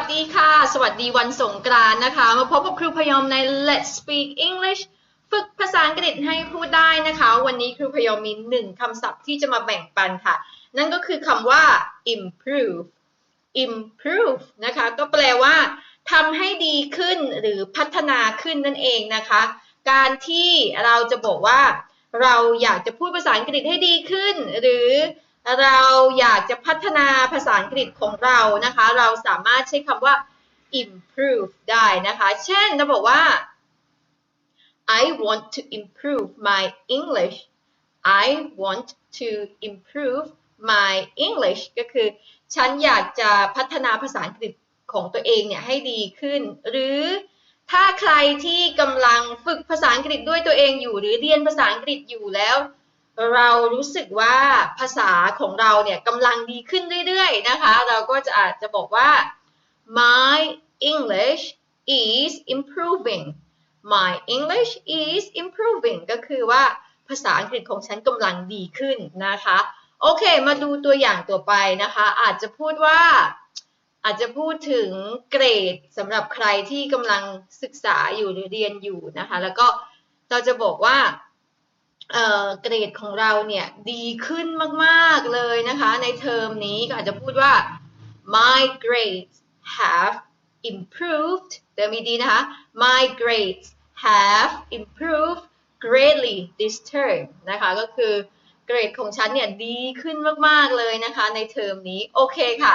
สดีค่ะ สวัสดีวันสงกรานต์นะคะ มาพบกับครูพยอมใน Let's Speak English ฝึกภาษาอังกฤษให้พูดได้นะคะ วันนี้ครูพยอมมีหนึ่งคำศัพท์ที่จะมาแบ่งปันค่ะ นั่นก็คือคำว่า improve improve นะคะ ก็แปลว่าทำให้ดีขึ้นหรือพัฒนาขึ้นนั่นเองนะคะ การที่เราจะบอกว่า เราอยากจะพูดภาษาอังกฤษให้ดีขึ้น หรือ เราอยากจะพัฒนาภาษาอังกฤษของเรานะคะ เราสามารถใช้คำว่า improve ได้นะคะ เช่นเราบอกว่า I want to improve my English I want to improve my English ก็คือ ฉันอยากจะพัฒนาภาษาอังกฤษของตัวเองเนี่ยให้ดีขึ้น หรือถ้าใครที่กำลังฝึกภาษาอังกฤษด้วยตัวเองอยู่ หรือเรียนภาษาอังกฤษอยู่แล้ว เรารู้สึกว่าภาษาของเราเนี่ยกำลังดีขึ้นเรื่อยๆนะคะ เราก็จะอาจจะบอกว่า my English is improving my English is improving ก็คือว่าภาษาอังกฤษของฉันกำลังดีขึ้นนะคะ โอเค มาดูตัวอย่างตัวไปนะคะ อาจจะพูดว่าอาจจะพูดถึงเกรดสำหรับใครที่กำลังศึกษาอยู่หรือเรียนอยู่นะคะ แล้วก็เราจะบอกว่า เเกรดของเราเนี่ยดีขึ้นมากๆเลยนะคะในเทอมนี้ก็อาจจะพูดว่า my grades have improved เติมมีดีนะคะ my grades have improved greatly this term นะคะ ก็คือเกรดของฉันเนี่ยดีขึ้นมากๆเลยนะคะในเทอมนี้ โอเคค่ะ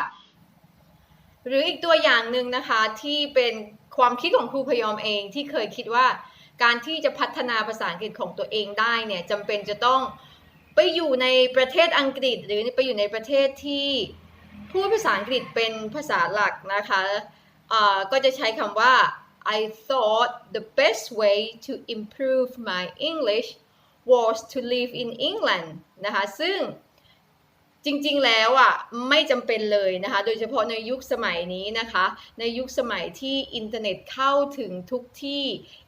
หรืออีกตัวอย่างหนึ่งนะคะที่เป็นความคิดของครูพยอมเองที่เคยคิดว่า การที่จะพัฒนาภาษาอังกฤษของตัวเองได้เนี่ยจำเป็นจะต้องไปอยู่ในประเทศอังกฤษ หรือไปอยู่ในประเทศที่พูดภาษาอังกฤษเป็นภาษาหลักนะคะอ่าก็จะใช้คำว่า I thought the best way to improve my English was to live in England นะคะซึ่ง จริงๆแล้วอะไม่จำเป็นเลยนะคะ โดยเฉพาะในยุคสมัยนี้นะคะ ในยุคสมัยที่อินเทอร์เน็ตเข้าถึงทุกที่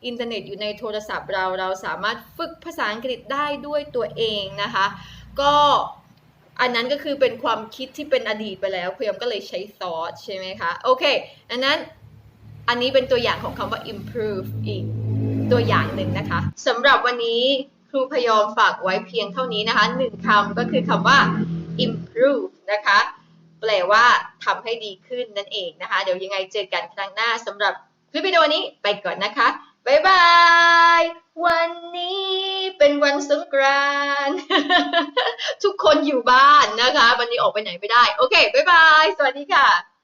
อินเทอร์เน็ตอยู่ในโทรศัพท์เราเราสามารถฝึกภาษาอังกฤษได้ด้วยตัวเองนะคะ ก็อันนั้นก็คือเป็นความคิดที่เป็นอดีตไปแล้วพยายมก็เลยใช้ thought ใช่ไหมคะ โอเค อันนั้นอันนี้เป็นตัวอย่างของคำว่า improve อีกตัวอย่างหนึ่งนะคะสำหรับวันนี้ครูพยอมฝากไว้เพียงเท่านี้นะคะหนึ่งคำก็คือคำว่า improve นะคะ แปลว่าทำให้ดีขึ้นนั่นเองนะคะ เดี๋ยวยังไงเจอกันครั้งหน้าสำหรับคลิปวิดีโอนี้ไปก่อนนะคะ บ๊ายบาย วันนี้เป็นวันสงกรานต์ทุกคนอยู่บ้านนะคะ วันนี้ออกไปไหนไม่ได้ โอเค บ๊ายบาย สวัสดีค่ะ